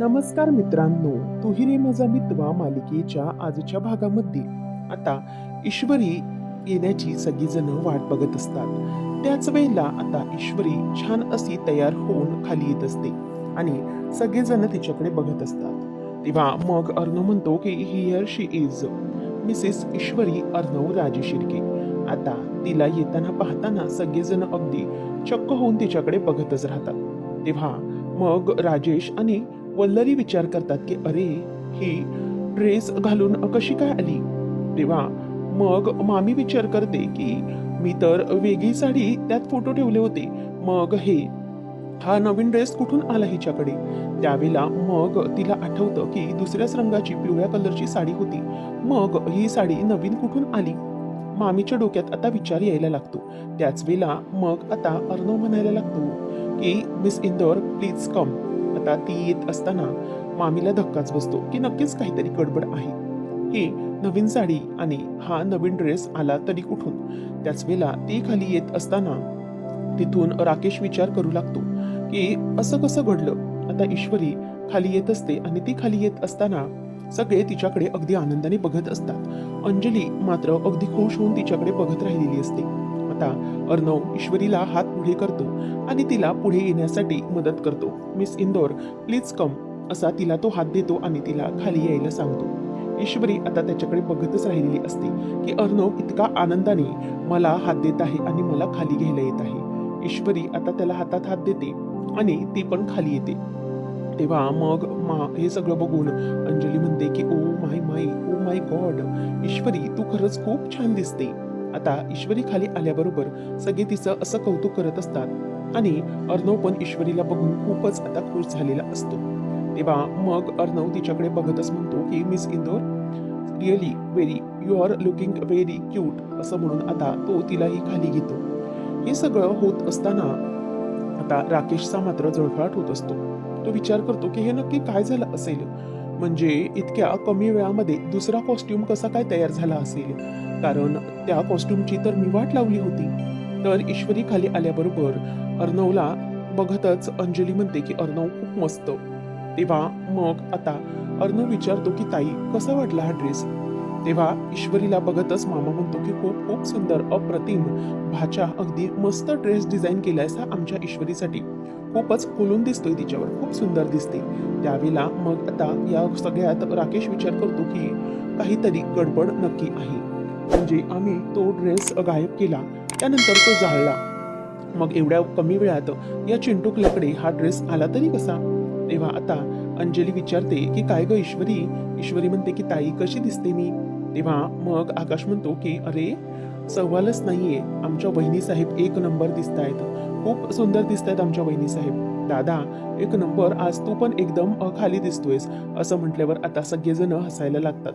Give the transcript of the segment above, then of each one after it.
नमस्कार मित्रांनो तुहिरे माझा मित्वा मालिकेच्या आजच्या भागामध्ये. आता ईश्वरी येण्याची सगळीजण वाट बघत असतात. त्याच वेळेला आता ईश्वरी छान अशी तयार होऊन खाली येत असते आणि सगळेजण तिच्याकडे बघत असतात. तेव्हा मग अर्णव म्हणतो की here she is Mrs Ishwari Arnav Raje Shirke आता तिला येताना पाहताना सगळेजण अगदी चक्क होऊन तिच्याकडे बघतच राहतात. तेव्हा मग राजेश आणि वल्लरी विचार करतात की अरे ही ड्रेस घालून कशी काय आली? तेव्हा मग मामी विचार करते की मी तर वेगळी साडी त्यात फोटो ठेवले होते. मग हे हा नवीन ड्रेस कुठून आला हिच्याकडे? त्यावेळेला मग तिला आठवतं की दुसऱ्याच रंगाची पिवळ्या कलरची साडी होती. मग ही साडी नवीन कुठून आली? मामीच्या डोक्यात आता विचार यायला लागतो. त्याच वेळेला मग आता अर्णव म्हणायला लागतो की मिस इंदोर प्लीज कम आता ती येत असताना मामीला धक्काच बसतो की नक्कीच काहीतरी गडबड आहे. ही नवीन साडी आणि हा नवीन ड्रेस आला तरी कुठून? त्याच वेळेला ती खाली येत असताना तिथून राकेश विचार करू लागतो की असं कसं घडलं? आता ईश्वरी खाली येत असते आणि ती खाली येत असताना सगळे तिच्याकडे अगदी आनंदाने बघत असतात. अंजली मात्र अगदी खुश होऊन तिच्याकडे बघत राहिलेली असते. आता अर्णव ईश्वरीला हात पुढे करतो आणि तिला पुढे येण्यासाठी मदत करतो. मिस इंदोर प्लीज कम असा तिला तो हात देतो आणि तिला खाली यायला सांगतो. ईश्वरी आता त्याच्याकडे बघतच राहिलेली असते की अर्णव इतका आनंदाने मला हात देत आहे आणि मला खाली घ्यायला येत आहे. ईश्वरी आता त्याला हातात हात देते आणि ती पण खाली येते. तेव्हा मग मा हे सगळं बघून अंजली म्हणते की oh my my oh my God ईश्वरी तू खरंच खूप छान दिसते. आता ईश्वरी खाली आल्याबरोबर सगळे तिचं असं कौतुक करत असतात. आणि अर्णव पण ईश्वरीला बघून खूपच आता खुश झालेला असतो. तेव्हा मग अर्णव तिच्याकडे बघतच म्हणतो की Miss Indore really very you are looking very cute असं म्हणून आता तो तिलाही खाली घेतो. हे सगळं होत असताना आता राकेशचा मात्र जळफळाट होत असतो. तो विचार करतो की हे नक्की काय झालं असेल? म्हणजे इतक्या कमी वेळामध्ये दुसरा कॉस्ट्युम कसा काय तयार झाला असेल? कारण त्या कॉस्ट्युमची तर मी वाट लावली होती. तर ईश्वरी खाली आल्याबरोबर अर्णवला बघतच अंजली म्हणते की अर्णव खूप मस्त. तेव्हा मग आता अर्णव विचारतो की ताई कसा वाटला हा ड्रेस? तेव्हा ईश्वरीला बघतच मामा म्हणतो की खूप खूप सुंदर अप्रतिम. भाच्या अगदी मस्त ड्रेस डिझाईन केलाय हा आमच्या ईश्वरीसाठी. खूपच खुलून दिसतोय तिच्यावर खूप सुंदर दिसते. त्यावेळेला मग आता या सगळ्यात राकेश विचार करतो की काहीतरी गडबड नक्की आहे. म्हणजे आम्ही तो ड्रेस गायब केला त्यानंतर तो जाळला. मग एवढ्या कमी वेळात या चिंटुकल्याकडे हा ड्रेस आला तरी कसा? तेव्हा आता अंजली विचारते की काय ग ईश्वरी? ईश्वरी म्हणते की ताई कशी दिसते मी? तेव्हा मग आकाश म्हणतो की अरे सवालच नाहीये. आमच्या वहिनी साहेब एक नंबर दिसत आहेत खूप सुंदर दिसत आहेत आमच्या वहिनी साहेब दादा एक नंबर. आज तू पण एकदम अ, खाली दिसतोयस. असं म्हटल्यावर आता सगळेजण हसायला लागतात.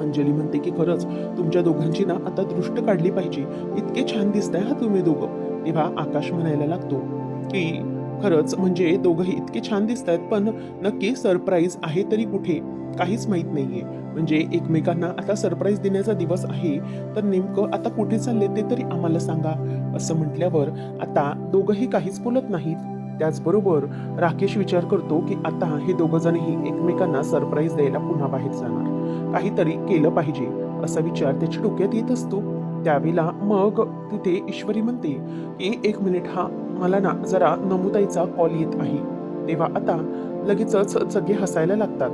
अंजली म्हणते की खरंच तुमच्या दोघांची ना आता दृष्ट काढली पाहिजे. इतके छान दिसताय हा तुम्ही दोघं. तेव्हा आकाश म्हणायला लागतो की खरंच म्हणजे दोघंही इतके छान दिसत आहेत पण नक्की सरप्राईज आहे तरी कुठे? काहीच माहीत नाहीये. म्हणजे एकमेकांना आता सरप्राईज देण्याचा दिवस आहे तर नेमकं आता कुठे चालले ते तरी आम्हाला सांगा. असं म्हटल्यावर आता दोघंही काहीच बोलत नाहीत. त्याचबरोबर राकेश विचार करतो की आता हे दोघं जणही एकमेकांना सरप्राईज द्यायला पुन्हा बाहेर जाणार. काहीतरी केलं पाहिजे असा विचार त्याच्या डोक्यात येत असतो. त्यावेळेला मग तिथे ईश्वरी म्हणते की एक मिनिट हा मला ना जरा नमुताईचा कॉल येत आहे. तेव्हा आता लगेचच सगळे हसायला लागतात.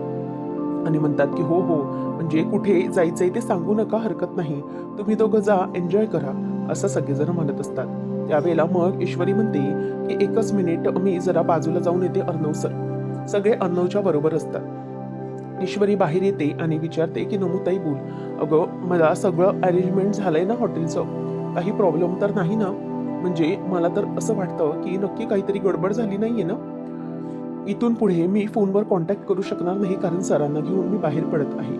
आणि म्हणतात की हो हो म्हणजे कुठे जायचंय ते सांगू नका हरकत नाही. तुम्ही दोघं जा एन्जॉय करा असं सगळेजण म्हणत असतात. त्यावेळेला मग ईश्वरी म्हणते की एकच मिनिट मी जरा बाजूला जाऊन येते अर्णव सर. सगळे अर्णवच्या बरोबर असतात. ईश्वरी बाहेर येते आणि विचारते की नमुताई बोल. अगं मला सगळं अरेंजमेंट झालंय ना हॉटेलचं? काही प्रॉब्लेम तर नाही ना? म्हणजे मला तर असं वाटतं की नक्की काहीतरी गडबड झाली नाहीये ना? इथून पुढे मी फोनवर कॉन्टॅक्ट करू शकणार नाही कारण सरांना घेऊन मी बाहेर पडत आहे.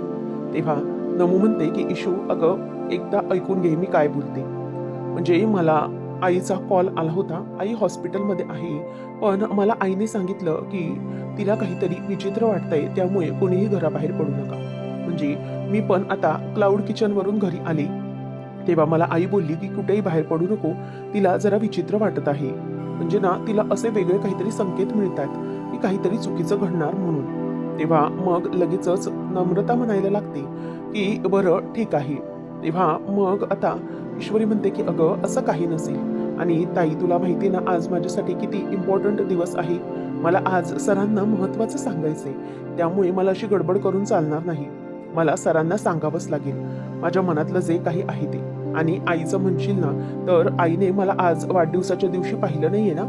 तेव्हा नमू म्हणते की इशू अगं एकदा ऐकून घे मी काय बोलते. म्हणजे मला आईचा कॉल आला होता. आई हॉस्पिटलमध्ये आहे. पण मला आईने सांगितलं की तिला काहीतरी विचित्र वाटतंय त्यामुळे कोणीही घराबाहेर पडू नका. म्हणजे मी पण आता क्लाउड किचनवरून घरी आले. तेव्हा मला आई बोलली की कुठेही बाहेर पडू नको तिला जरा विचित्र वाटत आहे. म्हणजे ना तिला असे वेगळे काहीतरी संकेत मिळतात की काहीतरी चुकीचं घडणार म्हणून. तेव्हा मग लगेचच नम्रता म्हणायला लागते की बरं ठीक आहे. तेव्हा मग आता ईश्वरी म्हणते की अगं असं काही नसेल. आणि ताई तुला माहिती ना आज माझ्यासाठी किती इम्पॉर्टंट दिवस आहे. मला आज सरांना महत्त्वाचं सांगायचंय. त्यामुळे मला अशी गडबड करून चालणार नाही. मला सरांना सांगावंच लागेल. माझ्या मनातलं जे काही आहे ते. आणि आईचं म्हणशील ना तर आईने मला आज वाढदिवसाच्या दिवशी पाहिलं नाहीये ना?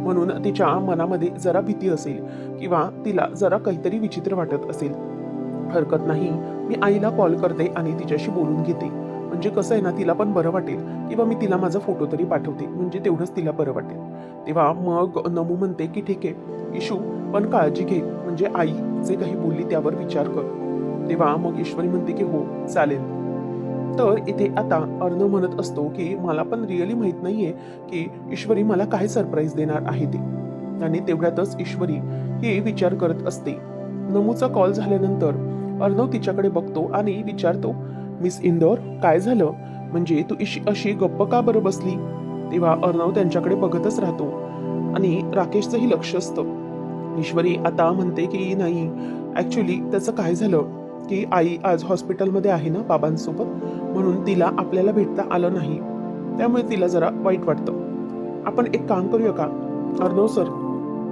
म्हणून तिच्या मनामध्ये जरा भीती असेल किंवा तिला जरा काहीतरी विचित्र वाटत असेल. हरकत नाही. मी आईला कॉल करते आणि तिच्याशी बोलून घेते. म्हणजे कसं आहे ना तिला पण बरं वाटेल. किंवा मी तिला माझा फोटो तरी पाठवते म्हणजे तेवढंच तिला बरं वाटेल. तेव्हा मग नमू म्हणते की ठीक आहे इशू पण काळजी घे. म्हणजे आई जे काही बोलली त्यावर विचार कर. तेव्हा मग ईश्वरी म्हणते की हो चालेल. तर इथे आता अर्णव म्हणत असतो की मला पण रिअली माहीत नाहीये की ईश्वरी मला काय सरप्राईज देणार आहे ते. आणि तेवढ्यातच ईश्वरी हे विचार करत असते. नमूचा कॉल झाल्यानंतर अर्णव तिच्याकडे बघतो आणि विचारतो मिस इंदोर काय झालं? म्हणजे तू इशी अशी गप्प का बरं बसली? तेव्हा अर्णव त्यांच्याकडे बघतच राहतो. आणि राकेशचंही लक्ष असतं. ईश्वरी आता म्हणते की नाही ऍक्च्युली त्याचं काय झालं? की आई आज हॉस्पिटलमध्ये आहे ना बाबांसोबत? म्हणून तिला आपल्याला भेटता आलं नाही. त्यामुळे तिला जरा वाईट वाटतं. आपण एक काम करूया का? अर्णव सर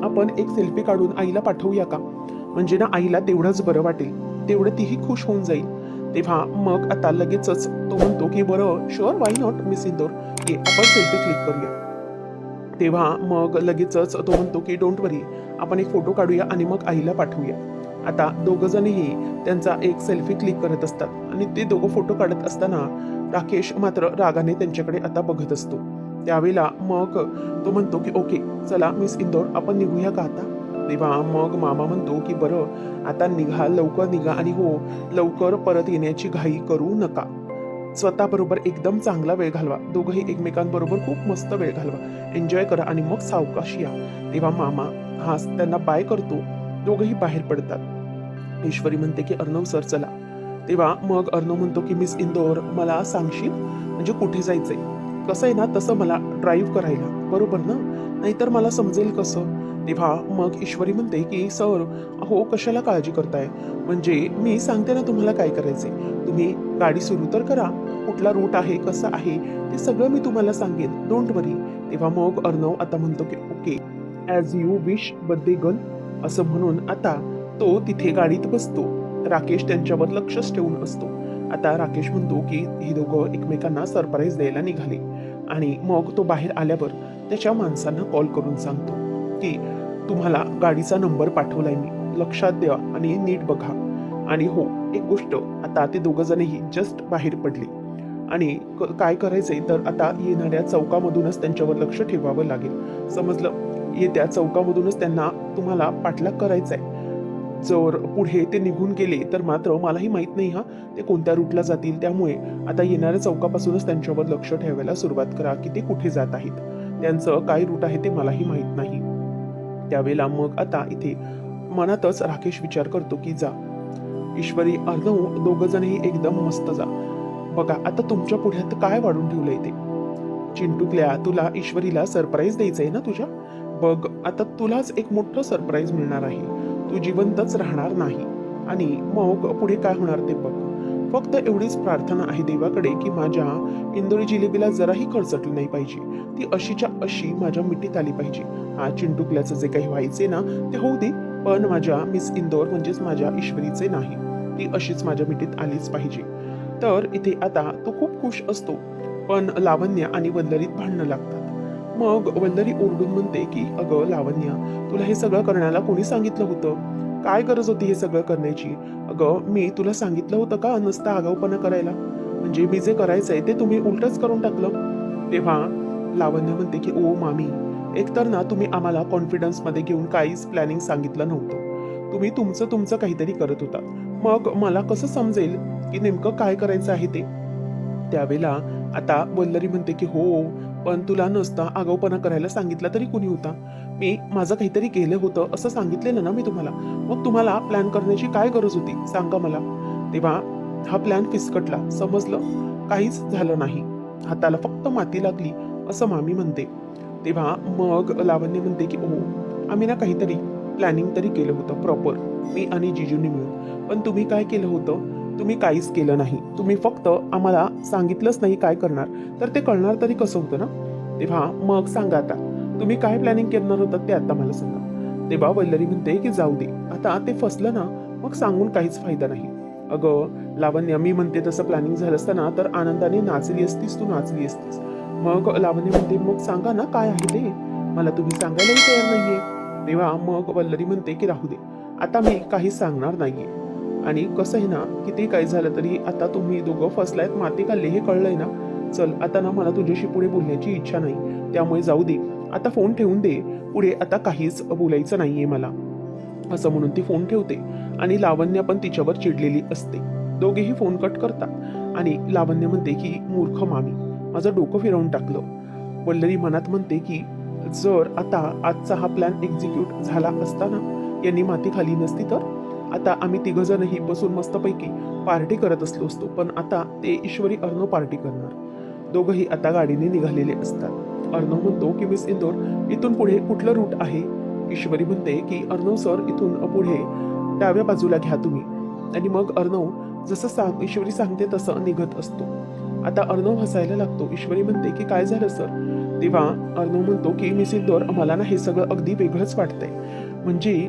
आपण एक सेल्फी काढून आईला पाठवूया का? म्हणजे ना आईला तेवढंच बरं वाटेल. तेवढं तीही खुश होऊन जाईल. तेव्हा मग आता लगेचच तो म्हणतो की बरं sure why not Miss Indore? ये आपण सेल्फी क्लिक करूया. तेव्हा मग लगेचच तो म्हणतो की डोंट वरी आपण एक फोटो काढूया आणि मग आईला पाठवूया. आता दोघंजणही त्यांचा एक सेल्फी क्लिक करत असतात आणि ते दोघं फोटो काढत असताना राकेश मात्र रागाने त्यांच्याकडे आता बघत असतो. त्यावेळेला मग तो म्हणतो की ओके चला मिस इंदोर आपण निघूया का आता? तेव्हा मग मामा म्हणतो की बरं आता निघा लवकर निघा आणि हो लवकर परत येण्याची घाई करू नका. स्वतःबरोबर एकदम चांगला वेळ घालवा. दोघंही एकमेकांबरोबर खूप मस्त वेळ घालवा. एन्जॉय करा आणि मग सावकाश या. तेव्हा मामा हा त्यांना बाय करतो. दोघंही बाहेर पडतात. ईश्वरी म्हणते की अर्णव सर चला. तेव्हा मग अर्णव म्हणतो की मिस इंदोर मला सांगशील? म्हणजे कुठे जायचंय? कसं आहे ना तसं मला ड्राईव्ह करायला. बरोबर ना? नाहीतर मला समजेल कसं? तेव्हा मग ईश्वरी म्हणते की सर अहो कशाला काळजी करताय? म्हणजे मी सांगते ना तुम्हाला काय करायचे तुम्ही गाडी सुरू तर करा. कुठला रूट आहे कसं आहे ते सगळं मी तुम्हाला सांगेन. डोंट वरी तेव्हा मग अर्णव आता म्हणतो की ओके ॲज यू विश बद्दे गन असं म्हणून आता तो तिथे गाडीत बसतो. राकेश त्यांच्यावर लक्षच ठेवून असतो आता राकेश म्हणतो की हे दोघं एकमेकांना सरप्राईज द्यायला निघाले. आणि मग तो बाहेर आल्यावर त्याच्या माणसांना कॉल करून सांगतो. की तुम्हाला गाडीचा नंबर पाठवलाय मी. लक्षात द्या आणि नीट बघा. आणि हो एक गोष्ट आता ते दोघंजणही जस्ट बाहेर पडले. आणि क- काय करायचंय? तर आता येणाऱ्या चौकामधूनच त्यांच्यावर लक्ष ठेवावं लागेल. समजलं? येत्या चौकामधूनच त्यांना तुम्हाला पाठलाग करायचा आहे जर पुढे ते निघून गेले तर मात्र मलाही माहीत नाही हा. ते कोणत्या रूटला जातील? त्यामुळे आता येणाऱ्या चौकापासूनच त्यांच्यावर लक्ष ठेवायला सुरुवात करा की ते कुठे जात आहेत? त्यांचं काय रूट आहे ते मलाही माहीत नाही. त्यावेळेला मग आता इथे मनातच राकेश विचार करतो की जा. ईश्वरी अर्णव दोघ जणही एकदम मस्त जा. बघा आता तुमच्या पुढ्यात काय वाढून ठेवलंय ते? चिंटूकल्या तुला ईश्वरीला सरप्राईज द्यायचंय ना तुझ्या? बघ आता तुलाच एक मोठं सरप्राईज मिळणार आहे. तू जिवंतच राहणार नाही. आणि मग पुढे काय होणार ते बघ. फक्त एवढीच प्रार्थना आहे देवाकडे की माझ्या इंदोरी जिलेबीला जराही खर्चटली नाही पाहिजे. ती अशीच्या अशी माझ्या मिठीत आली पाहिजे. हा चिंटुकल्याचं जे काही व्हायचे ना ते होऊ दे पण माझ्या मिस इंदोर म्हणजेच माझ्या ईश्वरीचे नाही. ती अशीच माझ्या मिठीत आलीच पाहिजे. तर इथे आता तो खूप खुश असतो पण लावण्य आणि वल्लरीत भांडणं लागतात. मग वल्लरी ओरडून म्हणते की अगं लावण्य तुला हे सगळं करण्याला कोणी सांगितलं होतं? काय गरज होती हे सगळं करण्याची? अगं मी तुला सांगितलं होतं का नसता आगाऊपणा करायला? म्हणजे मी जे करायचंय ते तुम्ही उलटच करून टाकलं. तेव्हा लावण्य म्हणते की ओ मामी एकतर ना तुम्ही आम्हाला कॉन्फिडन्समध्ये घेऊन काहीच प्लॅनिंग सांगितलं नव्हतं. तुम्ही तुमचं तुमचं काहीतरी करत होता. मग मला कसं समजेल की नेमकं काय करायचं आहे ते? त्यावेळेला आता वल्लरी म्हणते की हो पण तुला नसता आगाऊपणा करायला सांगितलं तरी कुणी होता? मी माझं काहीतरी केलं होतं असं सांगितलेलं ना मी तुम्हाला? मग तुम्हाला प्लॅन करण्याची काय गरज होती? सांगा मला. तेव्हा हा प्लॅन फिसकटला. समजलं? काहीच झालं नाही. हाताला फक्त माती लागली असं मामी म्हणते. तेव्हा मग लावण्य म्हणते की ओ आम्ही ना काहीतरी प्लॅनिंग तरी केलं होतं प्रॉपर मी आणि जिजूंनी मिळून. पण तुम्ही काय केलं होतं? तुम्ही काहीच केलं नाही. तुम्ही फक्त आम्हाला सांगितलंच नाही काय करणार. तर ते कळणार तरी कसं होतं ना? तेव्हा मग सांगा आता. तुम्ही काय प्लॅनिंग करणार होतं ते आता मला सांगा. तेव्हा वल्लरी म्हणते की जाऊ दे. आता ते फसलं ना मग सांगून काहीच फायदा नाही. अगं लावण्य मी म्हणते तसं प्लॅनिंग झालं असताना तर आनंदाने नाचली असतीस तू नाचली असतीस. मग लावण्य म्हणते मग सांगा ना काय आहे ते? मला तुम्ही सांगायलाही तयार नाहीये. तेव्हा मग वल्लरी म्हणते की राहू दे. आता मी काही सांगणार नाहीये. आणि कसं आहे ना किती काय झालं तरी आता तुम्ही दोघं फसलायत माती खाल्ली हे कळलंय ना. चल आता ना मला तुझ्याशी पुढे बोलण्याची इच्छा नाही. त्यामुळे जाऊ दे. आता फोन ठेवून दे. पुढे आता काहीच बोलायचं नाहीये मला. असं म्हणून ती फोन ठेवते. आणि लावण्य पण तिच्यावर चिडलेली असते. दोघेही फोन कट करतात. आणि लावण्य म्हणते की मूर्ख मामी माझं डोकं फिरवून टाकलं. वल्लरी मनात म्हणते की जर आता आजचा हा प्लॅन एक्झिक्यूट झाला असताना यांनी माती खाली नसती तर? आता आम्ही तिघजणही बसून मस्तपैकी पार्टी करत असलो असतो पण आता ते ईश्वरी अर्णव पार्टी करणार. दोघंही आता गाडीने निघालेले असतात. अर्णव म्हणतो की मिस इंदोर इथून पुढे कुठलं रूट आहे? ईश्वरी म्हणते की अर्णव सर इथून पुढे डाव्या बाजूला घ्या तुम्ही. आणि मग अर्णव जसं सांग ईश्वरी सांगते तसं निघत असतो. आता अर्णव हसायला लागतो. ईश्वरी म्हणते की काय झालं सर? तेव्हा अर्णव म्हणतो की मिस इंदोर आम्हाला ना हे सगळं अगदी वेगळंच वाटतंय. म्हणजे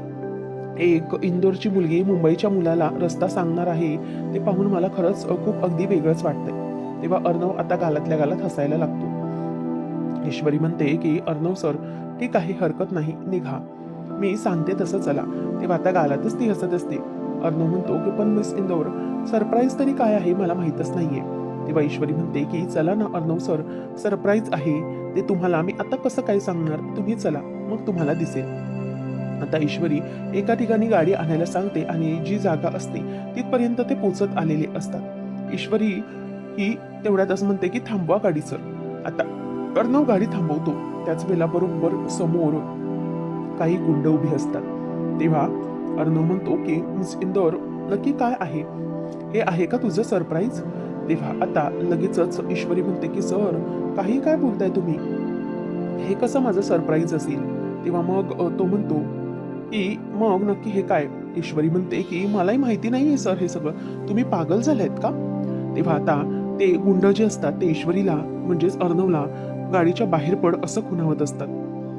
एक इंदोरची मुलगी मुंबईच्या मुलाला रस्ता सांगणार आहे ते पाहून मला खरंच खूप अगदी वेगळंच वाटतंय. तेव्हा अर्णव आता गालातल्या गालात हसायला लागतो. ईश्वरी म्हणते की अर्णव सर ठीक आहे हरकत नाही निघा. मी सांगते तसं चला. तेव्हा आता गालातच ती हसत असते. अर्णव म्हणतो की पण मिस इंदोर सरप्राईज तरी काय आहे मला माहीतच नाहीये. तेव्हा ईश्वरी म्हणते की चला ना अर्णव सर सरप्राईज आहे. ते तुम्हाला मी आता कसं काय सांगणार? तुम्ही चला मग तुम्हाला दिसेल. आता ईश्वरी एका ठिकाणी गाडी आणायला सांगते आणि जी जागा असते तिथपर्यंत ते पोचत आलेले असतात. ईश्वरी ही तेवढ्यातच म्हणते की थांबवा गाडी सर. आता अर्णव गाडी थांबवतो. त्याच वेळेला बरोबर समोर काही गुंड उभे असतात. तेव्हा अर्णव म्हणतो की मिस इंदोर नक्की काय आहे? हे आहे का तुझं सरप्राईज? तेव्हा आता लगेचच ईश्वरी म्हणते की सर काही काय बोलताय तुम्ही? हे कसं माझं सरप्राईज असेल? तेव्हा मग तो म्हणतो की मग नक्की हे काय? ईश्वरी म्हणते की मलाही माहिती नाहीये सर हे सगळं. तुम्ही पागल झालेत का? तेव्हा आता ते गुंड जे असतात ते ईश्वरीला म्हणजेच अर्णवला गाडीच्या बाहेर पड असं खुणावत असतात.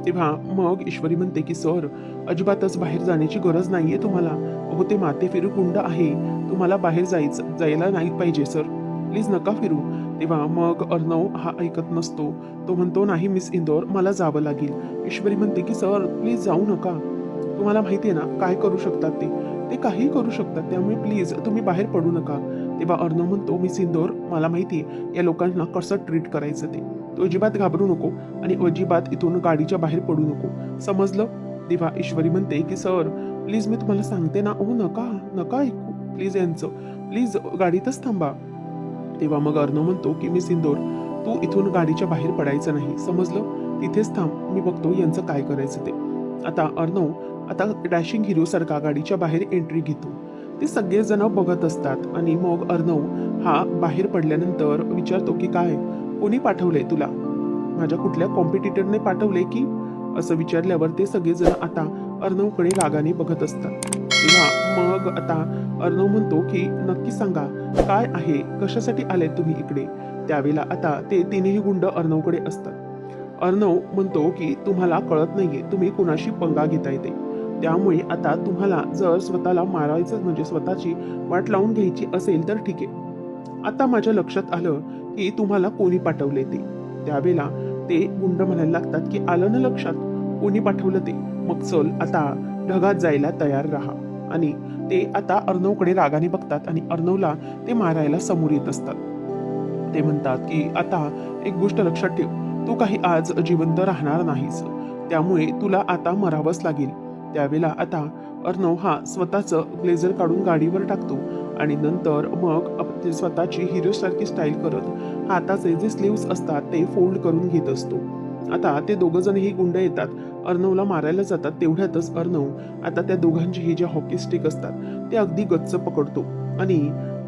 तेव्हा मग ईश्वरी म्हणते की सर अजिबातच बाहेर जाण्याची गरज नाहीये तुम्हाला. अहो ते माते फिरू गुंड आहे. तुम्हाला बाहेर जायचं जायला नाही पाहिजे सर. प्लीज नका फिरू. तेव्हा मग अर्णव हा ऐकत नसतो. तो म्हणतो नाही मिस इंदोर मला जावं लागेल. ईश्वरी म्हणते की सर प्लीज जाऊ नका. तुम्हाला माहिती आहे ना काय करू शकतात ते? ते काही करू शकतात. त्यामुळे प्लीज तुम्ही बाहेर पडू नका. तेव्हा अर्णव म्हणतो मी सिंदोर मला माहिती आहे या लोकांना कसं ट्रीट करायचं ते. तू अजिबात घाबरू नको आणि अजिबात इथून गाडीच्या बाहेर पडू नको. समजलं? तेव्हा ईश्वरी म्हणते की सर प्लीज मी तुम्हाला सांगते ना ओ नका नका ऐकू. प्लीज यांचं प्लीज गाडीतच थांबा. तेव्हा मग अर्णव म्हणतो की मी सिंदोर तू इथून गाडीच्या बाहेर पडायचं नाही. समजलं? तिथेच थांब. मी बघतो यांचं काय करायचं ते. आता अर्णव आता डॅशिंग हिरो सारखा गाडीच्या बाहेर एंट्री घेतो. ते सगळेजण बघत असतात आणि मग अर्णव हा बाहेर पडल्यानंतर विचारतो की काय? कोणी पाठवलंय तुला? माझ्या कुठल्या कॉम्पिटिटरने पाठवले की? असं विचारल्यावर ते सगळेजण आता अर्णवकडे रागाने बघत असतात. तेव्हा मग आता अर्णव म्हणतो की नक्की सांगा काय आहे? कशासाठी आले तुम्ही इकडे? त्यावेळेला आता ते तिन्ही गुंड अर्णवकडे असतात. अर्णव म्हणतो की तुम्हाला कळत नाहीये तुम्ही कुणाशी पंगा घेता येते त्यामुळे आता तुम्हाला जर स्वतःला मारायचं म्हणजे स्वतःची वाट लावून घ्यायची असेल तर ठीक आहे. आता माझ्या लक्षात आलं की तुम्हाला कोणी पाठवले ते. त्यावेळेला ते गुंड म्हणायला लागतात की आलं ना लक्षात? कोणी पाठवलं ते? मग चल आता ढगात जायला तयार राहा. आणि ते आता अर्णवकडे रागाने बघतात आणि अर्णवला ते मारायला समोर येत असतात. ते म्हणतात की आता एक गोष्ट लक्षात ठेव. तू काही आज जिवंत राहणार नाहीस. त्यामुळे तुला आता मरावंच लागेल. त्यावेळेला आता अर्णव हा स्वतःचं ब्लेझर काढून गाडीवर टाकतो आणि नंतर मग ते स्वतःची हिरोसारखी स्टाईल करत हाताचे जे स्लीव्स असतात ते फोल्ड करून घेत असतो. आता ते दोघं जणही गुंड येतात. अर्णवला मारायला जातात. तेवढ्यातच अर्णव आता त्या दोघांची ही ज्या हॉकी स्टिक असतात ते अगदी गच्च पकडतो. आणि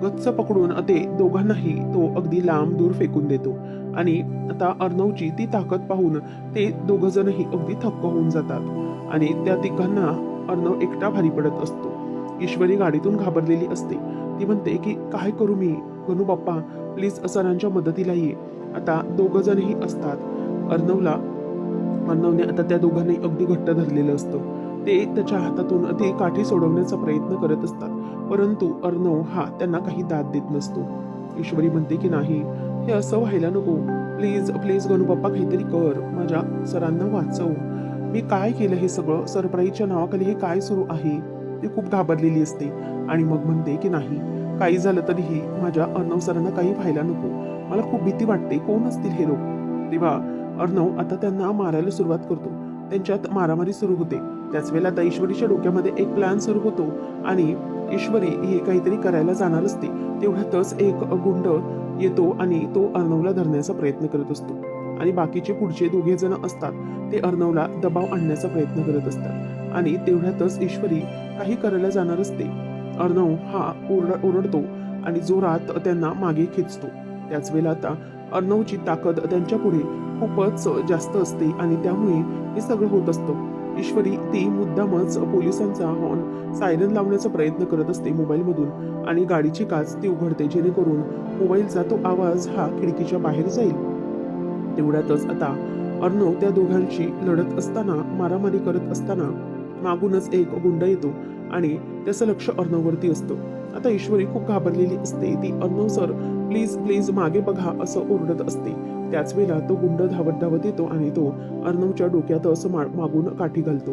गच्च पकडून ते दोघांनाही तो अगदी लांब दूर फेकून देतो. आणि आता अर्णवची ती ताकद पाहून ते दोघ जणही अगदी थक्क होऊन जातात. आणि त्या तिघांना अर्णव एकटा भारी पडत असतो. ईश्वरी गाडीतून घाबरलेली असते. ती म्हणते की काय करू मी? गणू बाप्पा प्लीज सरांच्या मदतीला ये आता दोघ जणही असतात. अर्णवला अर्णवने आता त्या दोघांनाही अगदी घट्ट धरलेलं असतं. ते त्याच्या हातातून ते काठी सोडवण्याचा प्रयत्न करत असतात. परंतु अर्णव हा त्यांना काही दाद देत नसतो. ईश्वरी म्हणते की नाही हे असं व्हायला नको. प्लीज प्लीज गणू बाप्पा काहीतरी कर. माझ्या सरांना वाचव. मी काय केलं हे सगळं? सरप्राईजच्या नावाखाली हे काय सुरू आहे? ती खूप घाबरलेली असते आणि मग म्हणते की नाही काही झालं तरीही माझ्या अर्णव सरांना काही व्हायला नको. मला खूप भीती वाटते. कोण असतील हे लोक? तेव्हा अर्णव आता त्यांना मारायला सुरुवात करतो. त्यांच्यात मारामारी सुरू होते. त्याच वेळेला आता ईश्वरीच्या डोक्यामध्ये एक प्लॅन सुरू होतो आणि ईश्वरी हे काहीतरी करायला जाणार असते. तेवढ्यातच एक गुंड येतो आणि तो अर्णवला धरण्याचा प्रयत्न करत असतो. आणि बाकीचे पुढचे दोघे जण असतात ते अर्णवला दबाव आणण्याचा प्रयत्न करत असतात. आणि तेवढ्यातच ईश्वरी काही करायला जाणार असते. अर्णव हा ओरड ओरडतो आणि जोरात त्यांना मागे खेचतो. त्याच वेळेला आता अर्णवची ताकद त्यांच्या पुढे खूपच जास्त असते आणि त्यामुळे हे सगळं होत असतं. ईश्वरी ती मुद्दामच पोलिसांचा हॉर्न सायरन लावण्याचा प्रयत्न करत असते मोबाईलमधून आणि गाडीची काच ती उघडते जेणेकरून मोबाईलचा तो आवाज हा खिडकीच्या बाहेर जाईल. तेवढ्यातच आता अर्णव त्या दोघांशी लढत असताना मारामारी करत असताना मागूनच एक गुंड येतो आणि त्याचं लक्ष अर्णववरती असतं. आता ईश्वरी खूप घाबरलेली असते. ती अर्णव सर प्लीज प्लीज मागे बघा असं ओरडत असते. त्याच वेळेला तो गुंड धावत धावत येतो आणि तो अर्णवच्या डोक्यात असं मागून काठी घालतो.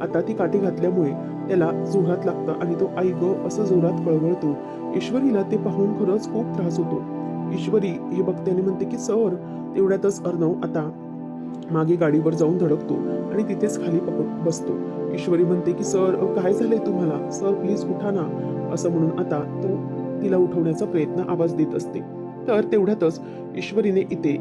आता ती काठी घातल्यामुळे त्याला जोरात लागतं आणि तो आई ग असं जोरात कळवळतो. ईश्वरीला ते पाहून खरंच खूप त्रास होतो. ईश्वरी हे भक्त्याने म्हणते की सर तेवढ्यातच अर्णव आता मागे गाडीवर जाऊन धडकतो आणि तिथेच खाली पकड बसतो. ईश्वरी म्हणते की सर काय झालंय तुम्हाला? सर प्लीज उठा ना. असं म्हणून आता तो तिला उठवण्याचा प्रयत्न आवाज देत असते. तर तेवढ्यातच ईश्वरीने इथे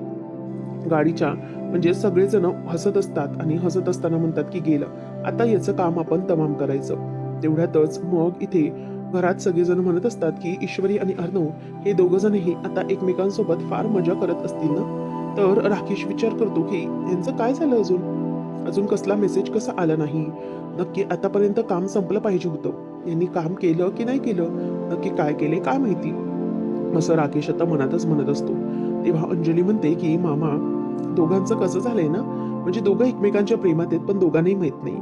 गाडीच्या म्हणजे सगळेजण हसत असतात आणि हसत असताना म्हणतात की गेलं. आता याचं काम आपण तमाम करायचं. तेवढ्यातच मग इथे घरात सगळेजण म्हणत असतात की ईश्वरी आणि अर्णव हे दोघजणही आता एकमेकांसोबत फार मजा करत असतील ना? तर राकेश विचार करतो की यांचं काय झालं अजून? अजून कसला मेसेज कसा आला नाही? नक्की आतापर्यंत काम संपलं पाहिजे होतं. यांनी काम केलं की नाही केलं? नक्की काय केले काय माहिती? असं राकेश आता मनातच म्हणत असतो. तेव्हा अंजली म्हणते की मामा दोघांचं कसं झालंय ना? म्हणजे दोघं एकमेकांच्या प्रेमात आहेत पण दोघांनाही माहीत नाही.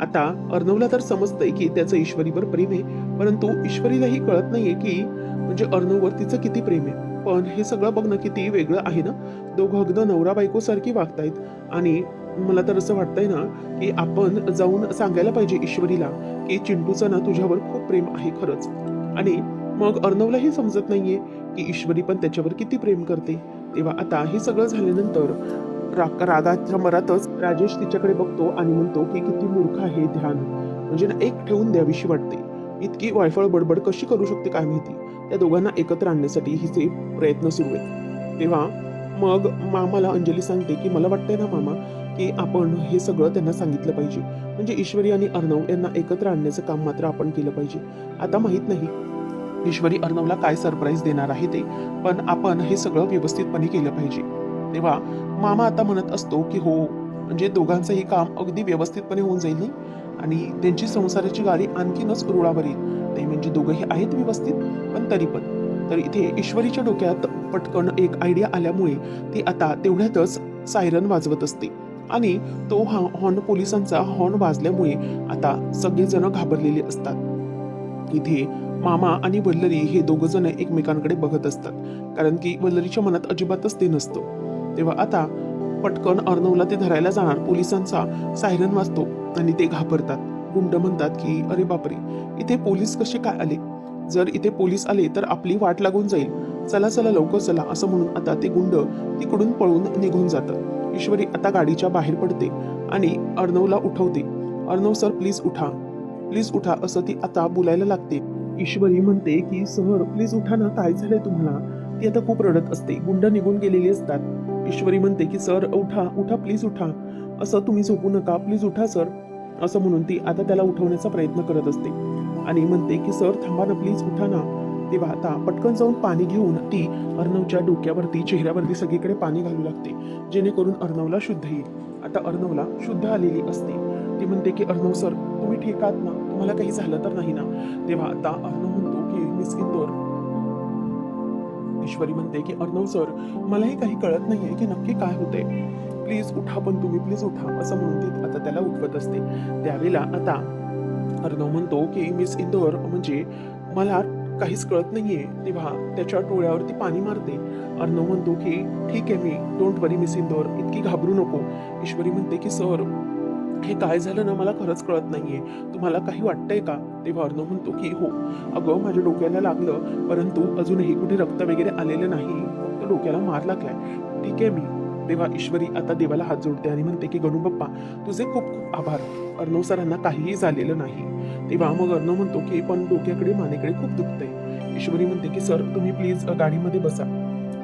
आता अर्णवला तर समजतंय की त्याचं ईश्वरीवर प्रेम आहे परंतु ईश्वरीलाही कळत नाहीये की म्हणजे अर्णववर तिचं किती प्रेम आहे. पण हे सगळं बघणं किती वेगळं आहे ना? दोघं अगदी नवरा बायको सारखी वागतायत. आणि मला तर असं वाटतंय ना की आपण जाऊन सांगायला पाहिजे ईश्वरीला की चिंटूचं ना तुझ्यावर खूप प्रेम आहे खरंच. आणि मग अर्णवलाही समजत नाहीये की ईश्वरी पण त्याच्यावर किती प्रेम करते. तेव्हा आता हे सगळं झाल्यानंतर रा- रागाच्या मरातच राजेश तिच्याकडे बघतो आणि म्हणतो की किती मूर्ख आहे ध्यान. म्हणजे ना एक ठेवून द्यावीशी वाटते. इतकी वायफळ बडबड कशी करू शकते काय माहिती? त्या दोघांना एकत्र आणण्यासाठी हिचे प्रयत्न सुरू आहेत. तेव्हा मग मामाला अंजली सांगते की मला वाटतंय ना मामा की आपण हे सगळं त्यांना सांगितलं पाहिजे. म्हणजे ईश्वरी आणि अर्णव यांना एकत्र आणण्याचं काम मात्र आपण केलं पाहिजे. आता माहीत नाही ईश्वरी अर्णवला काय सरप्राईज देणार आहे ते पण आपण हे सगळं व्यवस्थितपणे केलं पाहिजे. तेव्हा मामा आता म्हणत असतो की हो म्हणजे दोघांचंही काम अगदी व्यवस्थितपणे होऊन जाईल. नाही आणि त्यांची संसाराची गाडी आणखीनच रुळावर येईल. नाही म्हणजे दोघंही आहेत व्यवस्थित पण तरी पण. तर इथे ईश्वरीच्या डोक्यात पटकन एक आयडिया आल्यामुळे ती आता तेवढ्यातच सायरन वाजवत असते. आणि तो हा हॉर्न पोलिसांचा हॉर्न वाजल्यामुळे आता सगळेजण घाबरलेले असतात. इथे मामा आणि वल्लरी हे दोघ जण एकमेकांकडे बघत असतात कारण की वल्लरीच्या मनात अजिबातच ते नसतं. तेव्हा आता पटकन अर्णवला ते धरायला जाणार पोलिसांचा सायरन वाजतो आणि ते घाबरतात. गुंड म्हणतात की अरे बापरे इथे पोलीस कसे काय आले? जर इथे पोलीस आले तर आपली वाट लागून जाईल. चला चला लवकर चला असं म्हणून आता ते गुंड तिकडून पळून निघून जातात. ईश्वरी आता गाडीच्या बाहेर पडते आणि अर्णवला उठवते. अर्णव सर प्लीज उठा. प्लीज उठा असं ती आता बोलायला लागते. ईश्वरी म्हणते की सर प्लीज उठा ना काय झालंय तुम्हाला? ती आता खूप रडत असते. गुंड निघून गेलेली असतात. ईश्वरी म्हणते की सर उठा उठा प्लीज उठा. असं तुम्ही झोपू नका प्लीज उठा सर. असं म्हणून ती आता त्याला उठवण्याचा प्रयत्न करत असते. आणि म्हणते की सर थांबा ना प्लीज उठा ना. तेव्हा आता पटकन जाऊन पाणी घेऊन ती अर्णवच्या डोक्यावरती चेहऱ्यावरती सगळीकडे पाणी घालू लागते. जेणेकरून अर्णवला शुद्ध येईल. आता अर्णवला शुद्ध आलेली असते. ती म्हणते की अर्णव सर तुम्ही ठीक आहात ना? तुम्हाला काही झालं तर नाही ना? तेव्हा आता अर्णव म्हणतो की मिस इंदोर ईश्वरी म्हणते की अर्णव सर मलाही काही कळत नाहीये की नक्की काय होते. प्लीज उठा पण तुम्ही प्लीज उठा. असं म्हणून आता त्याला उठवत असते. त्यावेळेला आता अर्णव म्हणतो की मिस इंदोर म्हणजे मला काहीच कळत नाहीये. तेव्हा त्याच्या डोळ्यावरती पाणी मारते. अर्णव म्हणतो की ठीक आहे मी. Don't worry Miss Indore. इतकी घाबरू नको. ईश्वरी म्हणते की सर हे काय झालं ना? मला खरंच कळत नाहीये. तुम्हाला काही वाटतंय का? तेव्हा अर्णव म्हणतो की हो. अगं माझ्या डोक्याला लागलं. परंतु अजूनही कुठे रक्त वगैरे आलेलं नाही. फक्त डोक्याला मार लागलाय. ठीक आहे मी. तेव्हा ईश्वरी आता देवाला हात जोडते आणि म्हणते की गणू बाप्पा तुझे खूप खूप आभार. अर्णव सरांना काहीही झालेलं नाही. तेव्हा मग अर्णव म्हणतो की पण डोक्याकडे मानेकडे खूप दुखतंय. ईश्वरी म्हणते की सर तुम्ही प्लीज गाडीमध्ये बसा.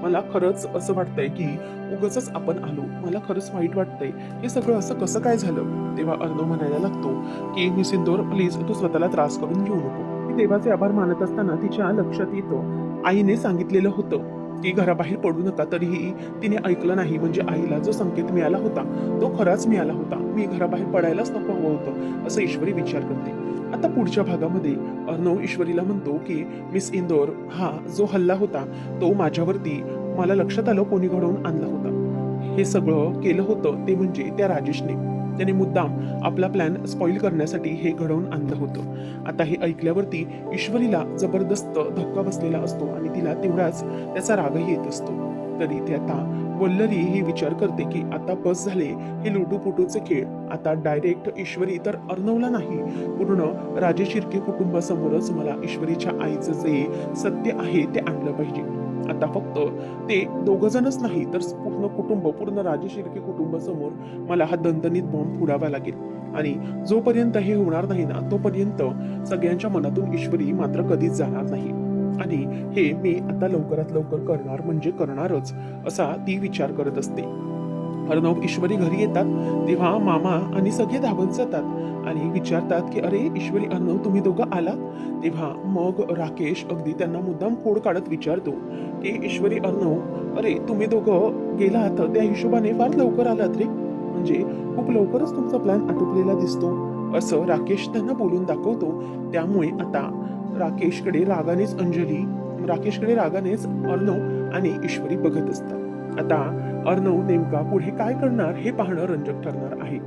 मला खरंच असं वाटतंय की उगच आपण आलो. मला खरंच वाईट वाटतंय. हे सगळं असं कसं काय झालं? तेव्हा अर्णव म्हणायला लागतो की मी सिंदोर प्लीज तू स्वतःला त्रास करून घेऊ नको. मी देवाचे आभार मानत असताना तिच्या लक्षात येतं आईने सांगितलेलं होतं की घराबाहेर पडू नका. तरीही तिने ऐकलं नाही. म्हणजे आईला जो संकेत मिळाला होता तो खराच मिळाला होता. मी घराबाहेर पडायलाच नको हवं होतं असं ईश्वरी विचार करते. आता पुढच्या भागामध्ये अर्णव ईश्वरीला म्हणतो की मिस इंदोर हा जो हल्ला होता तो माझ्यावरती मला लक्षात आलं कोणी घडवून आणला होता. हे सगळं केलं होतं ते म्हणजे त्या राजेशने. त्याने मुद्दाम आपला प्लॅन स्पॉइल करण्यासाठी हे घडवून आणलं होतं. आता हे ऐकल्यावरती ईश्वरीला जबरदस्त धक्का बसलेला असतो आणि तिला तेवढाच त्याचा रागही येत असतो. तरी ते आता वल्लरी हे विचार करते की आता बस झाले हे लुटूपुटूचे खेळ. आता डायरेक्ट ईश्वरी तर अर्णवला नाही. पूर्ण राजे शिर्के कुटुंबासमोरच मला ईश्वरीच्या आईचं जे सत्य आहे ते आणलं पाहिजे. आता फक्त ते दोघंजणच नाही तर पूर्ण कुटुंब पूर्ण राजे शिर्के कुटुंबासमोर मला हा दणदणीत बॉम्ब फुडावा लागेल. आणि जोपर्यंत हे होणार नाही ना तोपर्यंत सगळ्यांच्या मनातून ईश्वरी मात्र कधीच जाणार नाही. आणि हे मी आता लवकरात लवकर करणार म्हणजे करणारच असा ती विचार करत असते. अर्णव ईश्वरी घरी येतात तेव्हा मामा आणि सगळे धावत जातात आणि विचारतात की अरे ईश्वरी अर्णव तुम्ही दोघं आलात? तेव्हा मग राकेश अगदी त्यांना मुद्दाम खोड काढत विचारतो की ईश्वरी अर्णव अरे तुम्ही दोघं गेलात त्या हिशोबाने फार लवकर आलात रे. म्हणजे खूप लवकरच तुमचा प्लॅन आटोपलेला दिसतो. असं राकेश त्यांना बोलून दाखवतो. त्यामुळे आता राकेशकडे रागानेच अंजली राकेशकडे रागानेच अर्णव आणि ईश्वरी बघत असतात. आता अर्णव नेमका पुढे काय करणार हे पाहणं रंजक ठरणार आहे.